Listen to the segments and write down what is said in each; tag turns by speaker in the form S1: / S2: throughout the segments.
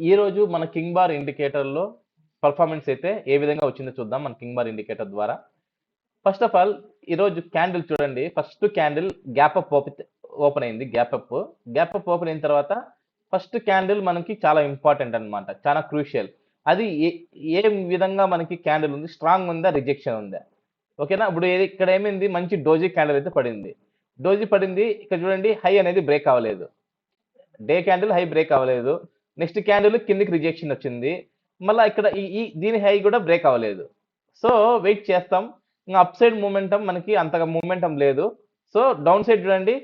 S1: ఈరోజు మన king bar ఇండికేటర్లో performance అయితే ఏ విధంగా వచ్చిందో చూద్దాం మన కింగ్ బార్ ఇండికేటర్ ద్వారా. ఫస్ట్ ఆఫ్ ఆల్ ఈరోజు క్యాండిల్ చూడండి. First candle gap up open అయింది. Gap up gap up open అయిన తర్వాత ఫస్ట్ క్యాండిల్ మనకి చాలా ఇంపార్టెంట్ అన్నమాట. చాలా క్రూషియల్ అది ఏ ఏ విధంగా మనకి క్యాండిల్ ఉంది? స్ట్రాంగ్ ఉందా? రిజెక్షన్ ఉందా? ఓకేనా ఇప్పుడు ఏది- ఇక్కడ ఏమైంది? మంచి డోజీ క్యాండిల్ అయితే పడింది. డోజీ పడింది. ఇక్కడ చూడండి హై అనేది బ్రేక్ అవ్వలేదు. డే క్యాండిల్ హై బ్రేక్ అవ్వలేదు. నెక్స్ట్ క్యాండిల్ కిందికి రిజెక్షన్ వచ్చింది. మళ్ళీ ఇక్కడ ఈ దీని హై కూడా బ్రేక్ అవ్వలేదు. సో వెయిట్ చేస్తాం. ఇంకా అప్ సైడ్ మూమెంటం మనకి అంతగా మూమెంటం లేదు. సో డౌన్ సైడ్ చూడండి.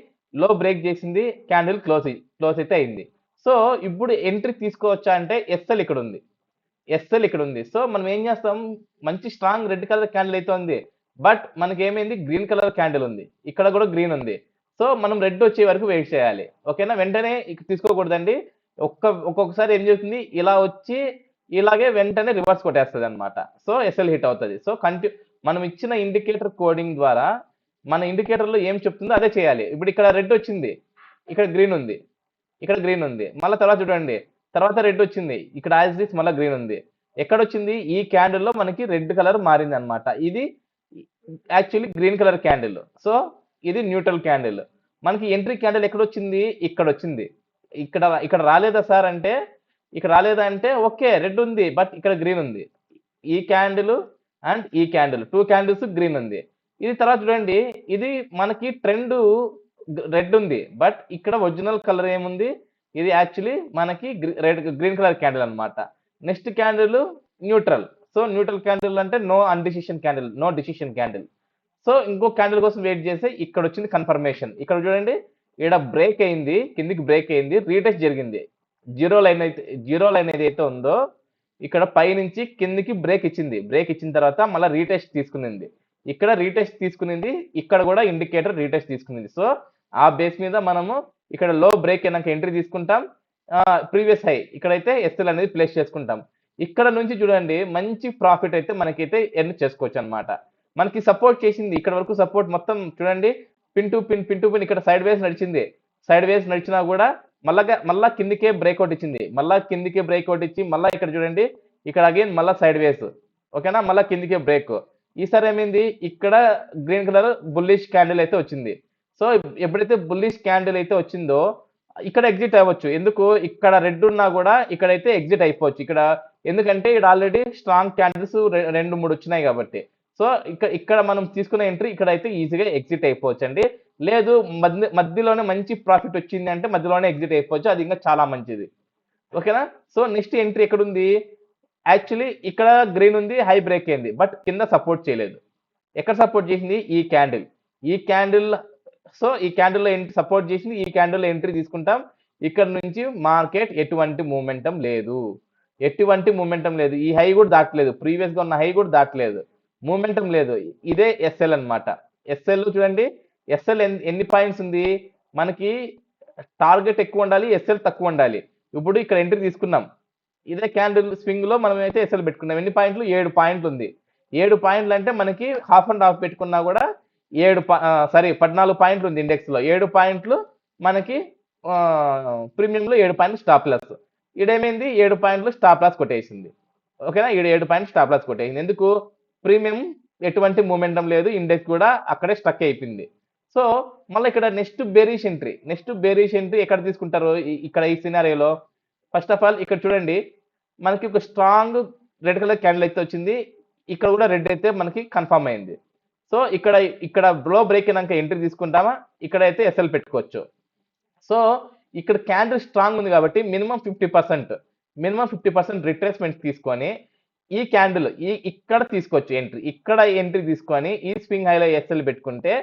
S1: లో బ్రేక్ చేసింది. క్యాండిల్ క్లోజ్ క్లోజ్ అయితే అయింది. సో ఇప్పుడు ఎంట్రీ తీసుకోవచ్చా అంటే ఎస్ఎల్ ఇక్కడ ఉంది. ఎస్ఎల్ ఇక్కడ ఉంది. సో మనం ఏం చేస్తాం? మంచి స్ట్రాంగ్ రెడ్ కలర్ క్యాండిల్ అయితే ఉంది. బట్ మనకి ఏమైంది గ్రీన్ కలర్ క్యాండిల్ ఉంది. ఇక్కడ కూడా గ్రీన్ ఉంది. సో మనం రెడ్ వచ్చే వరకు వెయిట్ చేయాలి. ఓకేనా? వెంటనే ఇక తీసుకోకూడదండి. ఒక్క ఒక్కొక్కసారి ఏం చేస్తుంది? ఇలా వచ్చి ఇలాగే వెంటనే రివర్స్ కొట్టేస్తుంది అనమాట సో ఎస్ఎల్ హిట్ అవుతుంది. సో కంటి మనం ఇచ్చిన ఇండికేటర్ కోడింగ్ ద్వారా మన ఇండికేటర్లో ఏం చెప్తుందో అదే చేయాలి. ఇప్పుడు ఇక్కడ రెడ్ వచ్చింది. ఇక్కడ గ్రీన్ ఉంది. ఇక్కడ గ్రీన్ ఉంది. మళ్ళీ తర్వాత చూడండి. తర్వాత రెడ్ వచ్చింది. ఇక్కడ యాజ్ దిస్ మళ్ళీ గ్రీన్ ఉంది. ఎక్కడ వచ్చింది? ఈ క్యాండిల్లో మనకి రెడ్ కలర్ మారింది అనమాట ఇది actually green colour candle so ఇది న్యూట్రల్ క్యాండిల్ మనకి ఎంట్రీ క్యాండిల్ ఎక్కడ వచ్చింది? ఇక్కడ వచ్చింది. ఇక్కడ ఇక్కడ రాలేదా సార్ అంటే ఇక్కడ రాలేదా అంటే ఓకే రెడ్ ఉంది బట్ ఇక్కడ గ్రీన్ ఉంది. ఈ క్యాండిల్ అండ్ ఈ క్యాండిల్ టూ క్యాండిల్స్ గ్రీన్ ఉంది. ఇది తర్వాత చూడండి ఇది మనకి ట్రెండ్ రెడ్ ఉంది బట్ ఇక్కడ ఒరిజినల్ కలర్ ఏముంది? ఇది యాక్చువల్లీ మనకి రెడ్ గ్రీన్ కలర్ క్యాండిల్ అన్నమాట. Next candle neutral. So neutral candle అంటే no undecision candle no decision candle. So ఇంకో క్యాండిల్ కోసం వెయిట్ చేసి ఇక్కడ వచ్చింది కన్ఫర్మేషన్. ఇక్కడ చూడండి ఇక్కడ బ్రేక్ అయింది కిందికి బ్రేక్ అయింది రీటెస్ట్ జరిగింది. జీరో లైన్ అయితే జీరో లైన్ ఏదైతే ఉందో ఇక్కడ పైనుంచి కిందికి బ్రేక్ ఇచ్చింది. బ్రేక్ ఇచ్చిన తర్వాత మళ్ళీ రీటెస్ట్ తీసుకునింది. ఇక్కడ రీటెస్ట్ తీసుకునింది ఇక్కడ కూడా ఇండికేటర్ రీటెస్ట్ తీసుకునింది. సో ఆ బేస్ మీద మనము ఇక్కడ లో బ్రేక్ అయినాక ఎంట్రీ తీసుకుంటాం. ప్రీవియస్ హై ఇక్కడైతే ఎస్ఎల్ అనేది ప్లేస్ చేసుకుంటాం. ఇక్కడ నుంచి చూడండి మంచి ప్రాఫిట్ అయితే మనకైతే ఎర్న్ చేసుకోవచ్చు అన్నమాట. మనకి సపోర్ట్ చేసింది ఇక్కడ వరకు సపోర్ట్ మొత్తం చూడండి pin to pin pin to pin ఇక్కడ సైడ్ వేస్ నడిచింది. సైడ్ వేస్ నడిచినా కూడా మళ్ళా మళ్ళా కిందికే బ్రేక్అవుట్ ఇచ్చింది. మళ్ళా కిందికే బ్రేక్అవుట్ ఇచ్చి మళ్ళా ఇక్కడ చూడండి. ఇక్కడ అగైన్ మళ్ళా సైడ్ వేస్ ఓకేనా మళ్ళా కిందికే బ్రేక్ ఈసారి ఏమైంది? ఇక్కడ గ్రీన్ కలర్ బుల్లిష్ క్యాండిల్ అయితే వచ్చింది. సో ఎప్పుడైతే బుల్లిష్ క్యాండిల్ అయితే వచ్చిందో ఇక్కడ ఎగ్జిట్ అవ్వచ్చు. ఎందుకు? ఇక్కడ రెడ్ ఉన్నా కూడా ఇక్కడైతే ఎగ్జిట్ అయిపోవచ్చు. ఇక్కడ ఎందుకంటే ఇక్కడ ఆల్రెడీ స్ట్రాంగ్ క్యాండిల్స్ రెండు మూడు వచ్చినాయి కాబట్టి. సో ఇక్కడ ఇక్కడ మనం తీసుకున్న ఎంట్రీ ఇక్కడ అయితే ఈజీగా ఎగ్జిట్ అయిపోవచ్చండి. లేదు మధ్య మధ్యలోనే మంచి ప్రాఫిట్ వచ్చింది అంటే మధ్యలోనే ఎగ్జిట్ అయిపోవచ్చు. అది ఇంకా చాలా మంచిది. ఓకేనా సో నెక్స్ట్ ఎంట్రీ ఎక్కడ ఉంది యాక్చువల్లీ ఇక్కడ గ్రీన్ ఉంది హై బ్రేక్ అయింది. బట్ కింద సపోర్ట్ చేయలేదు. ఎక్కడ సపోర్ట్ చేసింది? ఈ క్యాండిల్ ఈ క్యాండిల్ సో ఈ క్యాండిల్లో ఎంట్రీ సపోర్ట్ చేసింది ఈ క్యాండిల్లో ఎంట్రీ తీసుకుంటాం. ఇక్కడ నుంచి మార్కెట్ ఎటువంటి మూమెంటం లేదు. ఎటువంటి మూమెంటం లేదు. ఈ హై కూడా దాటలేదు. ప్రీవియస్గా ఉన్న హై కూడా దాటలేదు. మూమెంటం లేదు. ఇదే ఎస్ఎల్ అనమాట ఎస్ఎల్ చూడండి. ఎస్ఎల్ ఎన్ని పాయింట్స్ ఉంది? మనకి టార్గెట్ ఎక్కువ ఉండాలి ఎస్ఎల్ తక్కువ ఉండాలి. ఇప్పుడు ఇక్కడ ఎంట్రీ తీసుకున్నాం. ఇదే క్యాండిల్ స్వింగ్లో మనం అయితే ఎస్ఎల్ పెట్టుకున్నాం. ఎన్ని పాయింట్లు ఏడు పాయింట్లు ఉంది. ఏడు పాయింట్లు అంటే మనకి హాఫ్ అండ్ హాఫ్ పెట్టుకున్నా కూడా ఏడు సారీ పద్నాలుగు పాయింట్లు ఉంది ఇండెక్స్లో. ఏడు పాయింట్లు మనకి ప్రీమియం లో ఏడు పాయింట్లు స్టాప్ లాస్ ఈడేమైంది? ఏడు పాయింట్లు స్టాప్ లాస్ కొట్టేసింది. ఓకేనా? ఈడు ఏడు పాయింట్లు స్టాప్ లాస్ కొట్టేసింది. ఎందుకు? ప్రీమియం ఎటువంటి మూమెంటం లేదు ఇండెక్స్ కూడా అక్కడే స్టక్ అయిపోయింది. సో మళ్ళీ ఇక్కడ next bearish entry next bearish entry ఎక్కడ తీసుకుంటారు? ఇక్కడ ఈ సినారియోలో ఫస్ట్ ఆఫ్ ఆల్ ఇక్కడ చూడండి మనకి ఒక స్ట్రాంగ్ రెడ్ కలర్ క్యాండిల్ అయితే వచ్చింది ఇక్కడ కూడా రెడ్ అయితే మనకి కన్ఫర్మ్ అయింది. సో ఇక్కడ ఇక్కడ బ్లో బ్రేక్ అయినాక ఎంట్రీ తీసుకుంటామా? ఇక్కడ అయితే ఎస్ఎల్ పెట్టుకోవచ్చు. సో ఇక్కడ క్యాండిల్ స్ట్రాంగ్ ఉంది కాబట్టి minimum fifty percent minimum fifty percent retracement తీసుకొని ఈ క్యాండిల్ ఈ ఇక్కడ తీసుకోవచ్చు ఎంట్రీ ఇక్కడ ఎంట్రీ తీసుకొని ఈ స్వింగ్ హైలో ఎస్ఎల్ పెట్టుకుంటే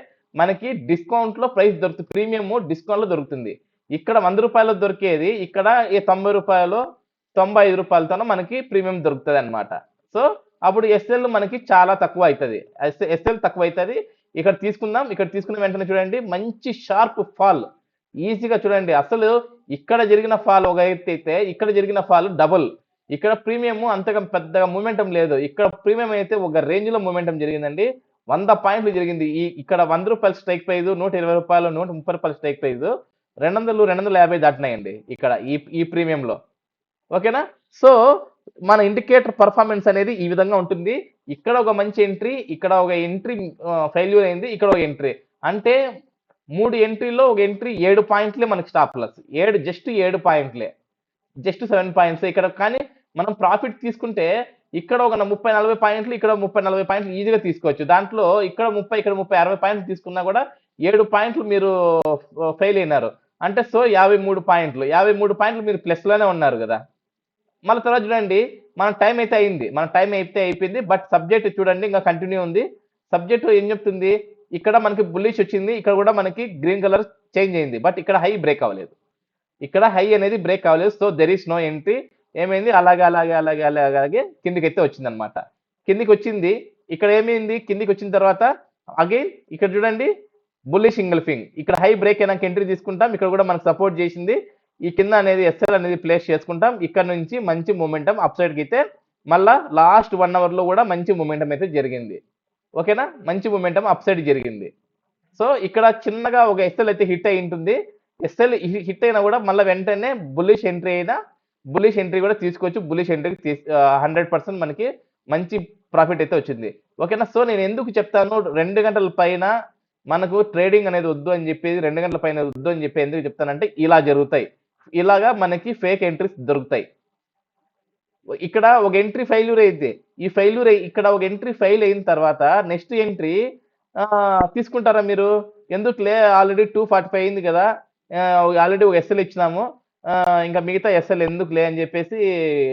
S1: మనకి డిస్కౌంట్లో ప్రైస్ దొరుకుతుంది ప్రీమియం డిస్కౌంట్లో దొరుకుతుంది. ఇక్కడ వంద రూపాయలు దొరికేది ఇక్కడ ఈ తొంభై రూపాయలు తొంభై ఐదు రూపాయలతోనో మనకి ప్రీమియం దొరుకుతుంది అనమాట సో అప్పుడు ఎస్ఎల్ మనకి చాలా తక్కువ అవుతుంది. ఎస్ఎల్ తక్కువ అవుతుంది. ఇక్కడ తీసుకుందాం. ఇక్కడ తీసుకున్న వెంటనే చూడండి మంచి షార్ప్ ఫాల్. ఈజీగా చూడండి అసలు ఇక్కడ జరిగిన ఫాల్ ఒక ఎత్తు అయితే ఇక్కడ జరిగిన ఫాల్ డబుల్. ఇక్కడ ప్రీమియం అంతగా పెద్దగా మూమెంటం లేదు. ఇక్కడ ప్రీమియం అయితే ఒక రేంజ్లో మూమెంటం జరిగిందండి. వంద పాయింట్లు జరిగింది. ఈ ఇక్కడ వంద రూపాయల స్ట్రైక్ ప్రైజ్ నూట ఇరవై రూపాయలు నూట ముప్పై రూపాయల స్ట్రైక్ ప్రైజ్ రెండు వందలు రెండు వందల యాభై దాటినాయండి ఇక్కడ ఈ ఈ ప్రీమియంలో ఓకేనా? సో మన ఇండికేటర్ పర్ఫార్మెన్స్ అనేది ఈ విధంగా ఉంటుంది. ఇక్కడ ఒక మంచి ఎంట్రీ ఇక్కడ ఒక ఎంట్రీ ఫెయిల్యూర్ అయింది ఇక్కడ ఒక ఎంట్రీ అంటే మూడు ఎంట్రీలో ఒక ఎంట్రీ ఏడు పాయింట్లే మనకి స్టాప్ లాస్ ఏడు జస్ట్ ఏడు పాయింట్లే జస్ట్ సెవెన్ పాయింట్స్ ఇక్కడ. కానీ మనం ప్రాఫిట్ తీసుకుంటే ఇక్కడ ఒక ముప్పై నలభై పాయింట్లు ఇక్కడ ముప్పై నలభై పాయింట్లు ఈజీగా తీసుకోవచ్చు. దాంట్లో ఇక్కడ ముప్పై ఇక్కడ ముప్పై అరవై పాయింట్లు తీసుకున్నా కూడా ఏడు పాయింట్లు మీరు ఫెయిల్ అయినారు. అంటే సో యాభై మూడు పాయింట్లు. యాభై మూడు పాయింట్లు మీరు ప్లస్లోనే ఉన్నారు కదా. మళ్ళీ తర్వాత చూడండి మన టైం అయితే అయింది. మన టైం అయితే అయిపోయింది. బట్ సబ్జెక్ట్ చూడండి ఇంకా కంటిన్యూ ఉంది. సబ్జెక్ట్ ఏం చెప్తుంది? ఇక్కడ మనకి బుల్లిష్ వచ్చింది. ఇక్కడ కూడా మనకి గ్రీన్ కలర్ చేంజ్ అయింది. బట్ ఇక్కడ హై బ్రేక్ అవ్వలేదు. ఇక్కడ హై అనేది బ్రేక్ అవ్వలేదు. So there is no entry ఏమైంది? అలాగే అలాగే అలాగే అలాగే అలాగే కిందికి అయితే వచ్చింది అనమాట కిందికి వచ్చింది ఇక్కడ ఏమైంది? కిందికి వచ్చిన తర్వాత అగైన్ ఇక్కడ చూడండి బుల్లిష్ ఇంగల్ఫింగ్ ఇక్కడ హై బ్రేక్ అయినాక ఎంట్రీ తీసుకుంటాం. ఇక్కడ కూడా మనకు సపోర్ట్ చేసింది. ఈ కింద అనేది ఎస్ఎల్ అనేది ప్లేస్ చేసుకుంటాం. ఇక్కడ నుంచి మంచి మూమెంటం అప్ సైడ్కి అయితే మళ్ళా లాస్ట్ వన్ అవర్లో కూడా మంచి మూమెంటం అయితే జరిగింది. ఓకేనా మంచి మూమెంటం అప్ సైడ్ జరిగింది. సో ఇక్కడ చిన్నగా ఒక ఎస్ఎల్ అయితే హిట్ అయి ఉంటుంది. ఎస్ఎల్ హిట్ అయినా కూడా మళ్ళీ వెంటనే బుల్లిష్ ఎంట్రీ అయినా బులిష్ ఎంట్రీ కూడా తీసుకోవచ్చు. బులిష్ ఎంట్రీ హండ్రెడ్ పర్సెంట్ మనకి మంచి ప్రాఫిట్ అయితే వచ్చింది. ఓకేనా సో నేను ఎందుకు చెప్తాను? రెండు గంటల పైన మనకు ట్రేడింగ్ అనేది వద్దు అని చెప్పేది రెండు గంటల పైన వద్దు అని చెప్పి ఎందుకు చెప్తానంటే ఇలా జరుగుతాయి. ఇలాగా మనకి ఫేక్ ఎంట్రీస్ దొరుకుతాయి. ఇక్కడ ఒక ఎంట్రీ ఫెయిల్యూర్ అయితే ఈ ఫెయిల్యూర్ ఇక్కడ ఒక ఎంట్రీ ఫెయిల్ అయిన తర్వాత నెక్స్ట్ ఎంట్రీ తీసుకుంటారా మీరు? ఎందుకులే? ఆల్రెడీ టూ ఫార్టీ ఫైవ్ అయింది కదా. ఆల్రెడీ ఒక ఎస్ఎల్ ఇచ్చినాము. ఇంకా మిగతా ఎస్ఎల్ ఎందుకులే అని చెప్పేసి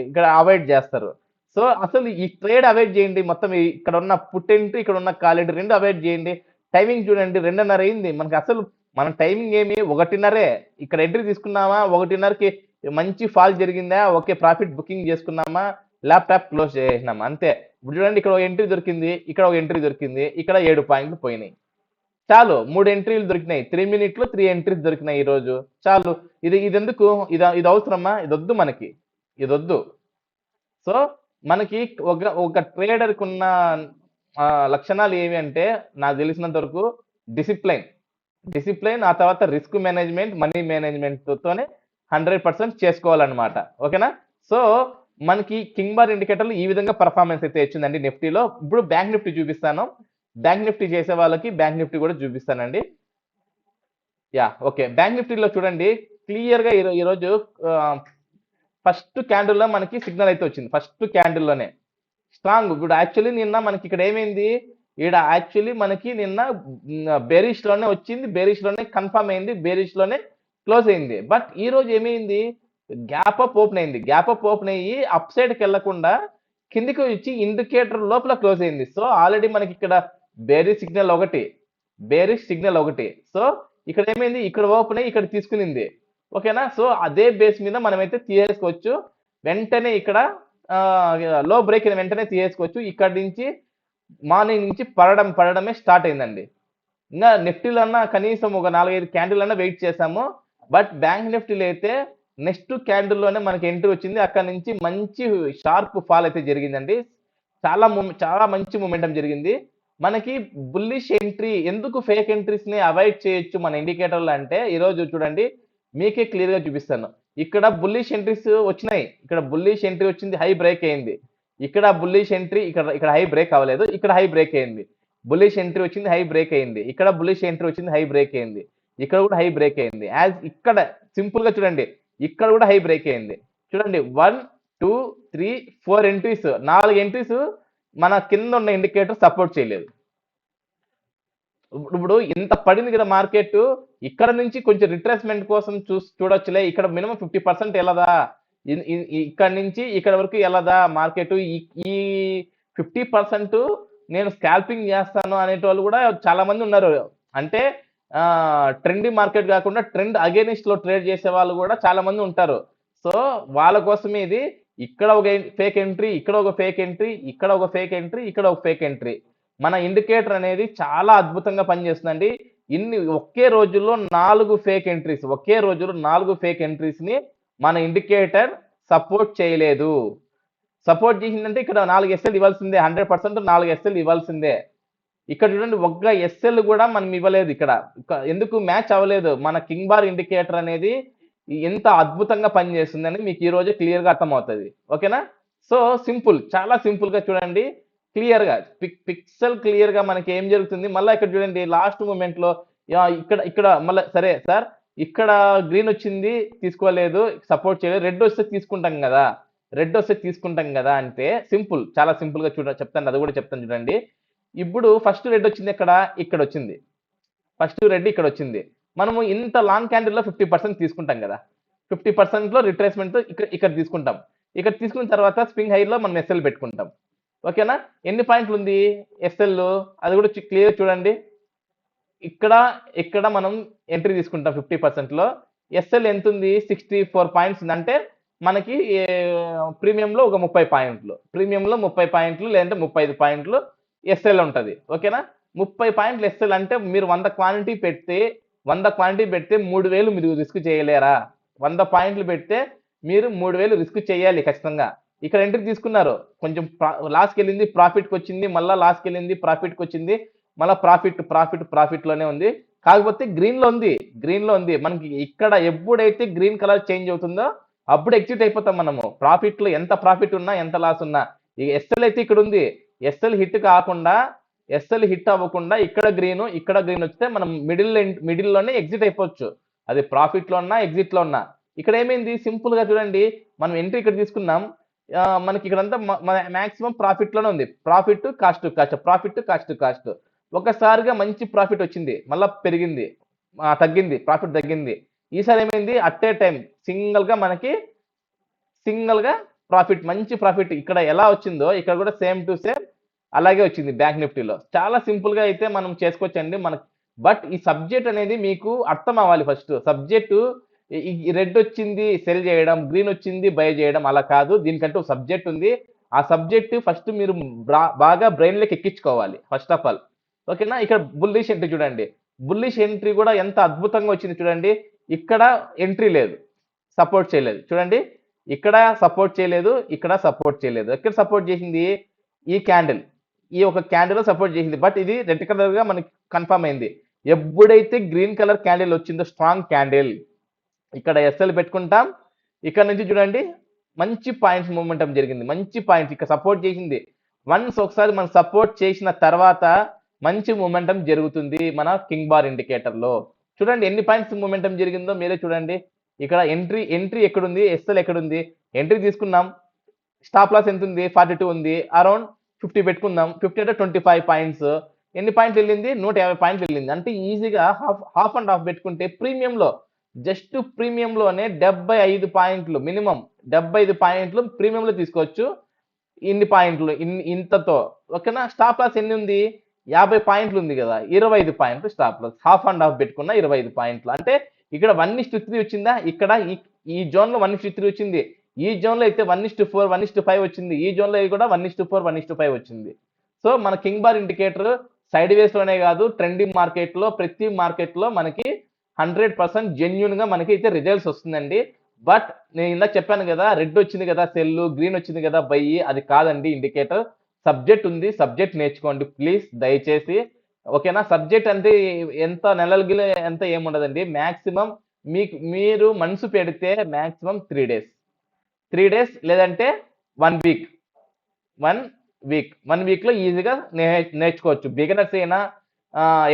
S1: ఇక్కడ అవాయిడ్ చేస్తారు. సో అసలు ఈ ట్రేడ్ అవాయిడ్ చేయండి. మొత్తం ఇక్కడ ఉన్న పుట్ ఇక్కడ ఉన్న కాలేడ్ రెండు అవాయిడ్ చేయండి. టైమింగ్ చూడండి. రెండున్నర అయింది. మనకి అసలు మన టైమింగ్ ఏమి ఒకటిన్నరే. ఇక్కడ ఎంట్రీ తీసుకున్నామా? ఒకటిన్నరకి మంచి ఫాల్ జరిగిందా? ఓకే ప్రాఫిట్ బుకింగ్ చేసుకున్నామా? ల్యాప్టాప్ క్లోజ్ చేసినామా అంతే. ఇప్పుడు చూడండి ఇక్కడ ఒక ఎంట్రీ దొరికింది. ఇక్కడ ఒక ఎంట్రీ దొరికింది. ఇక్కడ ఏడు పాయింట్లు పోయినాయి. చాలు మూడు ఎంట్రీలు దొరికినాయి. త్రీ మినిట్లో త్రీ ఎంట్రీస్ దొరికినాయి ఈ రోజు. చాలు ఇది ఇది ఎందుకు ఇది ఇది అవసరమా ఇది వద్దు మనకి. ఇది వద్దు సో మనకి ఒక ఒక ట్రేడర్కి ఉన్న లక్షణాలు ఏవి అంటే నాకు తెలిసినంత వరకు డిసిప్లైన్. డిసిప్లైన్ ఆ తర్వాత రిస్క్ మేనేజ్మెంట్ మనీ మేనేజ్మెంట్ తోనే హండ్రెడ్ పర్సెంట్ చేసుకోవాలన్నమాట. ఓకేనా? సో మనకి కింగ్ బార్ ఇండికేటర్లు ఈ విధంగా పర్ఫార్మెన్స్ అయితే వచ్చిందండి నిఫ్టీలో. ఇప్పుడు బ్యాంక్ నిఫ్టీ చూపిస్తాను. బ్యాంక్ నిఫ్టీ చేసే వాళ్ళకి బ్యాంక్ నిఫ్టీ కూడా చూపిస్తానండి. Yeah okay. బ్యాంక్ నిఫ్టీలో చూడండి క్లియర్గా ఈరో- ఈరోజు ఫస్ట్ క్యాండిల్లో మనకి సిగ్నల్ అయితే వచ్చింది. ఫస్ట్ క్యాండిల్లోనే స్ట్రాంగ్. ఇప్పుడు యాక్చువల్లీ నిన్న మనకి ఇక్కడ ఏమైంది? ఈడ యాక్చువల్లీ మనకి నిన్న బెరిష్లోనే వచ్చింది. బెరిష్లోనే కన్ఫర్మ్ అయింది. బెరిష్లోనే క్లోజ్ అయింది. బట్ ఈ రోజు ఏమైంది? గ్యాప్ అప్ ఓపెన్ అయింది. గ్యాప్ అప్ ఓపెన్ అయ్యి అప్ సైడ్కి వెళ్ళకుండా కిందికి వచ్చి ఇండికేటర్ లోపల క్లోజ్ అయింది. సో ఆల్రెడీ మనకి ఇక్కడ బేరిష్ సిగ్నల్ ఒకటి. బేరిష్ సిగ్నల్ ఒకటి. సో ఇక్కడ ఏమైంది? ఇక్కడ ఓపెన్ అయ్యి ఇక్కడ తీసుకునింది. ఓకేనా సో అదే బేస్ మీద మనమైతే తీసేసుకోవచ్చు. వెంటనే ఇక్కడ లో బ్రేక్ అయిన వెంటనే తీసేసుకోవచ్చు. ఇక్కడ నుంచి మార్నింగ్ నుంచి పడడం పడడమే స్టార్ట్ అయిందండి. ఇంకా నిఫ్టీలో అన్నా కనీసం ఒక నాలుగైదు క్యాండిల్ అన్నా వెయిట్ చేసాము బట్ బ్యాంక్ నిఫ్టీలో అయితే నెక్స్ట్ క్యాండిల్లోనే మనకి ఎంట్రీ వచ్చింది. అక్కడ నుంచి మంచి షార్ప్ ఫాల్ అయితే జరిగిందండి. చాలా చాలా మంచి మూమెంటం జరిగింది. మనకి బుల్లిష్ ఎంట్రీ ఎందుకు ఫేక్ ఎంట్రీస్ని అవాయిడ్ చేయొచ్చు మన ఇండికేటర్లు అంటే ఈరోజు చూడండి మీకే క్లియర్గా చూపిస్తాను. ఇక్కడ బుల్లిష్ ఎంట్రీస్ వచ్చినాయి. ఇక్కడ బుల్లిష్ ఎంట్రీ వచ్చింది హై బ్రేక్ అయింది. ఇక్కడ బుల్లిష్ ఎంట్రీ ఇక్కడ ఇక్కడ హై బ్రేక్ అవ్వలేదు ఇక్కడ హై బ్రేక్ అయింది. బుల్లిష్ ఎంట్రీ వచ్చింది హై బ్రేక్ అయింది. ఇక్కడ బుల్లిష్ ఎంట్రీ వచ్చింది హై బ్రేక్ అయింది. ఇక్కడ కూడా హై బ్రేక్ అయింది. యాజ్ ఇక్కడ సింపుల్గా చూడండి ఇక్కడ కూడా హై బ్రేక్ అయింది. చూడండి one two three four entries నాలుగు ఎంట్రీస్ మన కింద ఉన్న ఇండికేటర్ సపోర్ట్ చేయలేదు. ఇప్పుడు- ఇంత పడింది కదా మార్కెట్ ఇక్కడ నుంచి కొంచెం రిట్రేస్మెంట్ కోసం చూ చూడొచ్చులే. ఇక్కడ మినిమం ఫిఫ్టీ పర్సెంట్ వెళ్ళదా ఇక్కడ నుంచి ఇక్కడ వరకు వెళ్ళదా మార్కెట్ ఈ ఫిఫ్టీ పర్సెంట్ నేను స్కాల్పింగ్ చేస్తాను అనేటోళ్ళు కూడా చాలా మంది ఉన్నారు. అంటే ట్రెండింగ్ మార్కెట్ కాకుండా ట్రెండ్ అగేనిస్ట్లో ట్రేడ్ చేసే వాళ్ళు కూడా చాలా మంది ఉంటారు. సో వాళ్ళ కోసమే ఇది. ఇక్కడ ఒక ఫేక్ ఎంట్రీ ఇక్కడ ఒక ఫేక్ ఎంట్రీ ఇక్కడ ఒక ఫేక్ ఎంట్రీ ఇక్కడ ఒక ఫేక్ ఎంట్రీ మన ఇండికేటర్ అనేది చాలా అద్భుతంగా పనిచేస్తుందండి. ఇన్ని ఒకే రోజుల్లో నాలుగు ఫేక్ ఎంట్రీస్ ఒకే రోజులో నాలుగు ఫేక్ ఎంట్రీస్ని మన ఇండికేటర్ సపోర్ట్ చేయలేదు. సపోర్ట్ చేసిందంటే ఇక్కడ నాలుగు ఎస్ఎల్ ఇవ్వాల్సిందే హండ్రెడ్ పర్సెంట్ నాలుగు ఎస్ఎల్ ఇవ్వాల్సిందే. ఇక్కడ చూడండి ఒక్క ఎస్ఎల్ కూడా మనం ఇవ్వలేదు ఇక్కడ. ఎందుకు మ్యాచ్ అవ్వలేదు? మన కింగ్ బార్ ఇండికేటర్ అనేది ఎంత అద్భుతంగా పనిచేస్తుందని మీకు ఈ రోజే అర్థమవుతుంది. ఓకేనా? సో సింపుల్ చాలా సింపుల్గా చూడండి. క్లియర్గా పిక్ పిక్సెల్ క్లియర్గా మనకి ఏం జరుగుతుంది? మళ్ళీ ఇక్కడ చూడండి లాస్ట్ మూమెంట్లో ఇక్కడ ఇక్కడ మళ్ళీ సరే సార్ ఇక్కడ గ్రీన్ వచ్చింది తీసుకోలేదు సపోర్ట్ చేయలేదు రెడ్ వస్తే తీసుకుంటాం కదా. రెడ్ వస్తే తీసుకుంటాం కదా అంటే సింపుల్ చాలా సింపుల్గా చూడ చెప్తాను అది కూడా చెప్తాను చూడండి. ఇప్పుడు ఫస్ట్ రెడ్ వచ్చింది ఎక్కడ? ఇక్కడ వచ్చింది. ఫస్ట్ రెడ్ ఇక్కడ వచ్చింది. మనము ఇంత లాంగ్ క్యాండిల్లో ఫిఫ్టీ పర్సెంట్ తీసుకుంటాం కదా. ఫిఫ్టీ పర్సెంట్లో రిట్రేస్మెంట్ ఇక్కడ ఇక్కడ తీసుకుంటాం. ఇక్కడ తీసుకున్న తర్వాత స్ప్రింగ్ హైలో మనం ఎస్ఎల్ పెట్టుకుంటాం. ఓకేనా ఎన్ని పాయింట్లు ఉంది? ఎస్ఎల్ అది కూడా క్లియర్ చూడండి. ఇక్కడ ఇక్కడ మనం ఎంట్రీ తీసుకుంటాం ఫిఫ్టీ పర్సెంట్లో ఎస్ఎల్ ఎంత ఉంది? సిక్స్టీ ఫోర్ పాయింట్స్ అంటే మనకి ప్రీమియంలో ఒక ముప్పై పాయింట్లు. ప్రీమియంలో ముప్పై పాయింట్లు లేదంటే ముప్పై ఐదు పాయింట్లు ఎస్ఎల్ ఉంటుంది. ఓకేనా ముప్పై పాయింట్లు ఎస్ఎల్ అంటే మీరు వంద క్వాంటిటీ పెడితే వంద క్వాంటిటీ పెడితే మూడు వేలు మీరు రిస్క్ చేయలేరా? వంద పాయింట్లు పెడితే మీరు మూడు వేలు రిస్క్ చేయాలి ఖచ్చితంగా. ఇక్కడ ఎంట్రీ తీసుకున్నారు. కొంచెం లాస్కి వెళ్ళింది ప్రాఫిట్కి వచ్చింది మళ్ళీ లాస్కి వెళ్ళింది ప్రాఫిట్కి వచ్చింది మళ్ళీ ప్రాఫిట్ ప్రాఫిట్ ప్రాఫిట్లోనే ఉంది. కాకపోతే గ్రీన్లో ఉంది గ్రీన్లో ఉంది. మనకి ఇక్కడ ఎప్పుడైతే గ్రీన్ కలర్ చేంజ్ అవుతుందో అప్పుడు ఎగ్జిట్ అయిపోతాం మనము. ప్రాఫిట్లో ఎంత ప్రాఫిట్ ఉన్నా ఎంత లాస్ ఉన్నా. ఇక ఎస్ఎల్ అయితే ఇక్కడ ఉంది. ఎస్ఎల్ హిట్ కాకుండా ఎస్ఎల్ హిట్ అవ్వకుండా ఇక్కడ గ్రీన్ ఇక్కడ గ్రీన్ వస్తే మనం మిడిల్ మిడిల్లోనే ఎగ్జిట్ అయిపోవచ్చు. అది ప్రాఫిట్లో ఉన్నా ఎగ్జిట్లో ఉన్నా. ఇక్కడ ఏమైంది? సింపుల్గా చూడండి. మనం ఎంట్రీ ఇక్కడ తీసుకున్నాం. మనకి ఇక్కడంతా మాక్సిమం ప్రాఫిట్లోనే ఉంది. Profit cost cost profit cost cost ఒకసారిగా మంచి ప్రాఫిట్ వచ్చింది. మళ్ళా పెరిగింది. తగ్గింది. ప్రాఫిట్ తగ్గింది. ఈసారి ఏమైంది? అట్ ఏ టైం సింగిల్గా మనకి సింగిల్గా ప్రాఫిట్ మంచి ప్రాఫిట్ ఇక్కడ ఎలా వచ్చిందో ఇక్కడ కూడా సేమ్ టు సేమ్ అలాగే వచ్చింది బ్యాంక్ నిఫ్టీలో. చాలా సింపుల్గా అయితే మనం చేసుకోవచ్చండి మన బట్ ఈ సబ్జెక్ట్ అనేది మీకు అర్థం అవ్వాలి ఫస్ట్. సబ్జెక్టు రెడ్ వచ్చింది సెల్ చేయడం గ్రీన్ వచ్చింది బై చేయడం అలా కాదు. దీనికంటే ఒక సబ్జెక్ట్ ఉంది. ఆ సబ్జెక్ట్ ఫస్ట్ మీరు బాగా బ్రెయిన్లోకి ఎక్కించుకోవాలి ఫస్ట్ ఆఫ్ ఆల్. ఓకేనా? ఇక్కడ బుల్లిష్ ఎంట్రీ చూడండి. బుల్లిష్ ఎంట్రీ కూడా ఎంత అద్భుతంగా వచ్చింది చూడండి. ఇక్కడ ఎంట్రీ లేదు. సపోర్ట్ చేయలేదు. చూడండి. ఇక్కడ సపోర్ట్ చేయలేదు ఇక్కడ సపోర్ట్ చేయలేదు. ఎక్కడ సపోర్ట్ చేసింది? ఈ క్యాండిల్. ఈ ఒక క్యాండిల్ సపోర్ట్ చేసింది. బట్ ఇది రెడ్ కలర్గా మనకి కన్ఫర్మ్ అయింది. ఎప్పుడైతే గ్రీన్ కలర్ క్యాండిల్ వచ్చిందో స్ట్రాంగ్ క్యాండిల్ ఇక్కడ ఎస్ఎల్ పెట్టుకుంటాం. ఇక్కడ నుంచి చూడండి మంచి పాయింట్స్ మూమెంటం జరిగింది. మంచి పాయింట్స్ ఇక్కడ సపోర్ట్ చేసింది. వన్స్ ఒకసారి మనం సపోర్ట్ చేసిన తర్వాత మంచి మూమెంటం జరుగుతుంది మన కింగ్ బార్ ఇండికేటర్లో. చూడండి ఎన్ని పాయింట్స్ మూమెంటం జరిగిందో మీరే చూడండి. ఇక్కడ ఎంట్రీ ఎంట్రీ ఎక్కడుంది? ఎస్ఎల్ ఎక్కడుంది? ఎంట్రీ తీసుకున్నాం. స్టాప్ లాస్ ఎంత ఉంది ఫార్టీ టూ ఉంది. అరౌండ్ ఫిఫ్టీ పెట్టుకుందాం. ఫిఫ్టీ అంటే ట్వంటీ ఫైవ్ పాయింట్స్. ఎన్ని పాయింట్లు వెళ్ళింది? నూట యాభై పాయింట్లు వెళ్ళింది. అంటే ఈజీగా హాఫ్ హాఫ్ అండ్ హాఫ్ పెట్టుకుంటే ప్రీమియంలో జస్ట్ ప్రీమియంలోనే డెబ్బై ఐదు పాయింట్లు మినిమం. డెబ్బై ఐదు పాయింట్లు ప్రీమియంలో తీసుకోవచ్చు. ఇన్ని పాయింట్లు ఇన్ని ఇంతతో. ఓకేనా? స్టాప్ లాస్ ఎన్ని ఉంది? యాభై పాయింట్లు ఉంది కదా. ఇరవై ఐదు పాయింట్లు stop loss. Half and half పెట్టుకున్న ఇరవై ఐదు పాయింట్లు. అంటే ఇక్కడ వన్ ఇస్ త్రీ వచ్చిందా? ఇక్కడ ఈ ఈ జోన్లో వన్ ఇస్ త్రీ వచ్చింది. ఈ జోన్లో అయితే one is four one is five వచ్చింది. ఈ జోన్లో కూడా one is four one is five వచ్చింది. సో మన కింగ్ బార్ ఇండికేటర్ సైడ్ వేస్లోనే కాదు ట్రెండింగ్ మార్కెట్లో ప్రతి మార్కెట్లో మనకి హండ్రెడ్ పర్సెంట్ జెన్యున్గా మనకి అయితే రిజల్ట్స్ వస్తుందండి. బట్ నేను ఇందాక చెప్పాను కదా రెడ్ వచ్చింది కదా సెల్ గ్రీన్ వచ్చింది కదా బై అది కాదండి ఇండికేటర్ సబ్జెక్ట్ ఉంది సబ్జెక్ట్ నేర్చుకోండి ప్లీజ్ దయచేసి. ఓకేనా సబ్జెక్ట్ అంటే ఎంత నెలలు ఎంత ఏముండదండి? మ్యాక్సిమం మీకు మీరు మనసు పెడితే maximum three days three days లేదంటే one week. One week. One వీక్లో ఈజీగా నేర్చుకోవచ్చు. బిగినర్స్ అయినా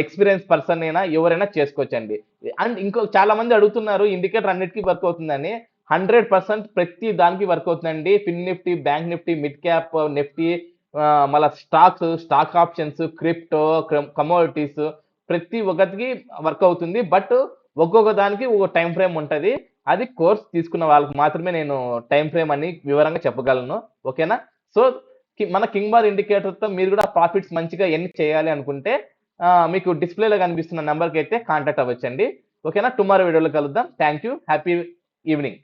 S1: ఎక్స్పీరియన్స్ పర్సన్ అయినా ఎవరైనా చేసుకోవచ్చండి. అండ్ ఇంకో చాలా మంది అడుగుతున్నారు ఇండికేటర్ అన్నిటికీ వర్క్ అవుతుందని. హండ్రెడ్ పర్సెంట్ ప్రతి దానికి వర్క్ అవుతుందండి. Fin Nifty bank Nifty mid cap Nifty మళ్ళీ stocks stock options crypto commodities ప్రతి ఒక్కటికి వర్క్ అవుతుంది. బట్ ఒక్కొక్క దానికి ఒక టైం ఫ్రేమ్ ఉంటుంది. అది కోర్స్ తీసుకున్న వాళ్ళకి మాత్రమే నేను టైం ఫ్రేమ్ అని వివరంగా చెప్పగలను. ఓకేనా సో మన కింగ్ బార్ ఇండికేటర్తో మీరు కూడా ప్రాఫిట్స్ మంచిగా ఎన్ని చేయాలి అనుకుంటే మీకు డిస్ప్లేలో కనిపిస్తున్న నెంబర్కి అయితే కాంటాక్ట్ అవ్వచ్చండి. ఓకేనా టుమారో వీడియోలో కలుద్దాం. Thank you happy evening